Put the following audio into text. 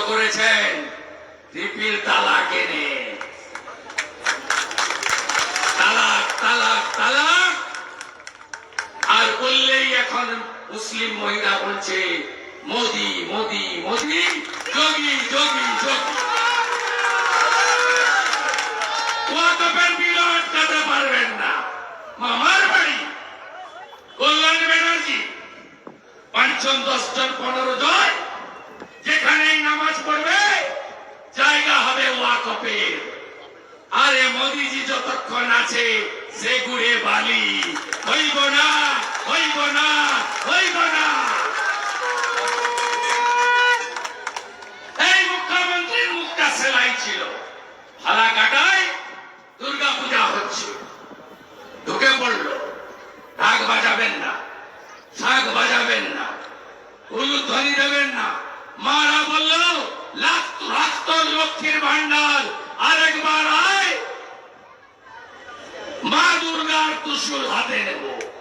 করেছেন রিপিল তালাক এনে। তালাক তালাক তালাক। আর বললেই এখন মুসলিম মহিলা বলছে, মোদি মোদি মোদি, যোগী যোগী যোগী। পারবেন না মামার বাড়ি। কল্যাণ ব্যানার্জি পঞ্চম দশজন, পনেরো জন। হবে আরে মোদিজি যতক্ষণ আছে, সে গুড়ে বালি। হইব না হইব না হইব না। এই মুখ্যমন্ত্রীর মুখটা সেলাই ছিল। হালা কাটায় দুর্গা পূজা হচ্ছে। ঢুকে পড়ল। ঢাক বাজাবেন না, শাক বাজাবেন না। হলুদ মা দুর্গার তুসুর হাতে নেব।